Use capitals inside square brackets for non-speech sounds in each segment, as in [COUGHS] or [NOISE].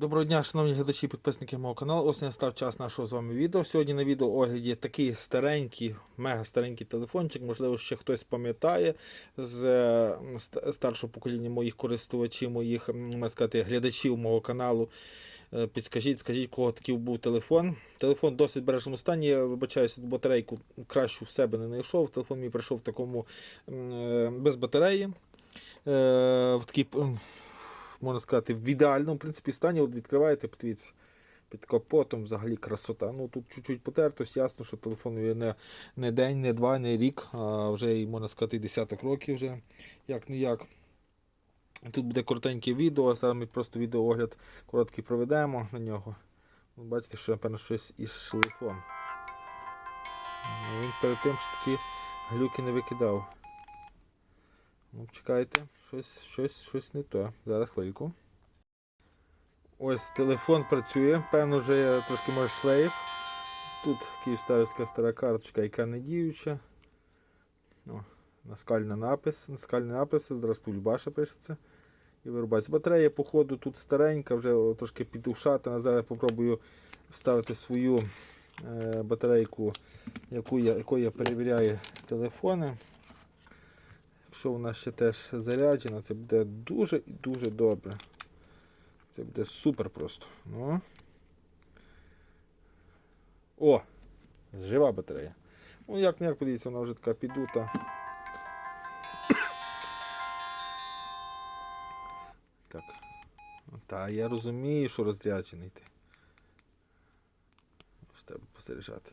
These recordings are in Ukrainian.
Доброго дня, шановні глядачі і підписники мого каналу. Ось настав час нашого з вами відео. Сьогодні на відео огляді такий старенький, мега старенький телефончик. Можливо, ще хтось пам'ятає з е, старшого покоління моїх користувачів, моїх можна сказати, глядачів мого каналу. Е, Підскажіть, скажіть, кого такий був телефон. Телефон в досить бережному стані. Я вибачаюся, батарейку кращу в себе не знайшов. Телефон мій прийшов в такому е, без батареї. В такій можна сказати, в ідеальному в принципі, стані. От відкриваєте, подивіться, під капотом взагалі красота. Ну тут чуть-чуть потертось, ясно, що телефону не, не день, не два, не рік, а вже, можна сказати, десяток років вже, як не як. Тут буде коротеньке відео, зараз ми просто відеоогляд короткий проведемо на нього. Ви Бачите, що напевно щось із шлейфом. Ну, Він перед тим що такі глюки не викидав. Ну, чекайте, щось, щось, щось не то. Зараз хвильку. Ось телефон працює, певно, вже трошки може шлейф. Тут київстарська стара карточка, яка не діюча. О, наскальний напис. Наскальний напис. Здравствуй, Любаша пишеться. І вирубається. Батарея, походу, тут старенька, вже трошки підушата. Зараз я попробую вставити свою е, батарейку, яку я, якою я перевіряю телефони. Якщо вона ще теж заряджена, це буде дуже і дуже добре. Це буде супер просто. Ну. О! Жива батарея. Ну, як не як подивіться, вона вже така підута. Так. Та я розумію, що розряджений ти. Треба постережати.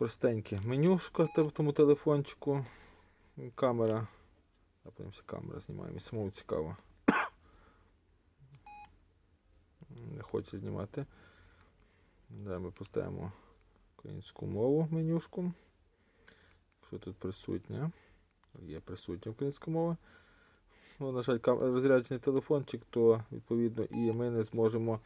Простеньке менюшка в тому телефончику. Камера. А подивимося, камера знімаємо. Самому цікаво. Не хоче знімати. Да, ми поставимо українську мову менюшку. Що тут присутнє? Є присутня українська мова. Ну, на жаль, розряджений телефончик, то відповідно і ми не зможемо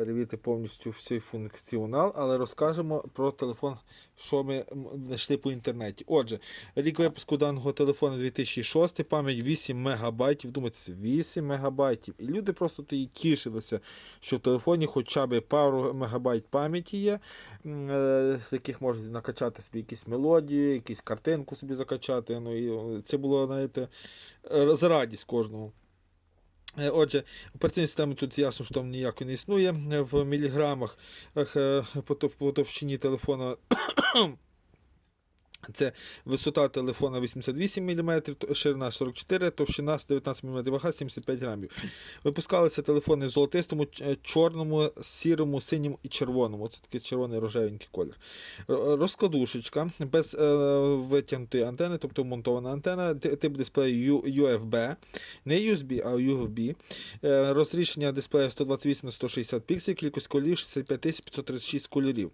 перевірити повністю всій функціонал, але розкажемо про телефон, що ми знайшли по інтернеті. Отже, рік випуску даного телефону 2006, пам'ять 8 мегабайтів. Думаєте, 8 мегабайтів. І люди просто тоді тішилися, що в телефоні хоча б пару мегабайт пам'яті є, е, з яких можуть накачати собі якісь мелодії, якусь картинку собі закачати. Ну, і е, це було, знаєте, е, за радість кожного. Е, Отже, операційні системи тут ясно, що там ніякої не існує. Е, В міліграмах е, по товщині телефона. Це висота телефона 88 мм, ширина 44, товщина 19 мм, вага 75 грамів. Випускалися телефони в золотистому, чорному, сірому, синьому і червоному. Це такий червоний рожевенький колір. Розкладушечка без е, витягнутої антени, тобто монтована антена, тип дисплею UFB, не USB, а UFB. Е, Розрішення дисплею 128 на 160 пікселів, кількість кольорів 65 536 кольорів.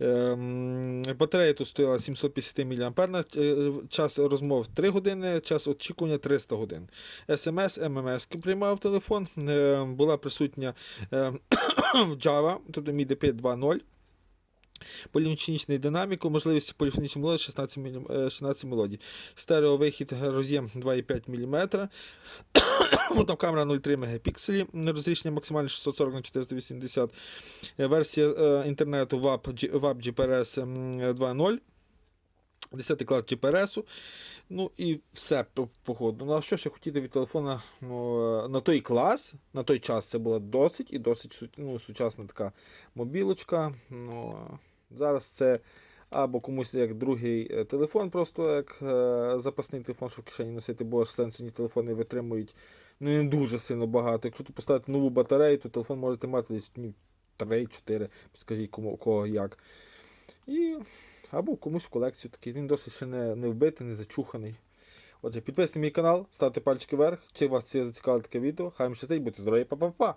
Ем, Батарея тут стояла 750 мАh, е, час розмов 3 години, час очікування 300 годин. SMS, MMS приймав телефон, е, була присутня е, [COUGHS] Java, тобто MIDI 2.0. Поліфонічний динаміку, можливість поліфонічної мелодії 16, мілі- е, 16 мелодій. Стереовихід роз'єм 2,5 мм. Фотокамера 0,3 мегапікселі. Розрішення максимальне 640 на 480. Е, Версія інтернету WAP, WAP GPRS 2.0. 10 клас GPRS. Ну і все по- походу. Ну, а що ще хотіти від телефона ну, е, на той клас, на той час це була досить і досить ну, сучасна така мобілочка. Ну, зараз це або комусь як другий е, телефон, просто як е, запасний телефон, що в кишені носити, бо ж сенсорні телефони витримують ну, не дуже сильно багато. Якщо тут поставити нову батарею, то телефон можете мати десь ну, 3-4, скажіть кому кого як. І або комусь в колекцію такий. Він досить ще не, не вбитий, не зачуханий. Отже, підписуйте мій канал, ставте пальчики вверх. Чи вас це зацікавило таке відео? Хай вам щастить, будьте здорові, па-па-па!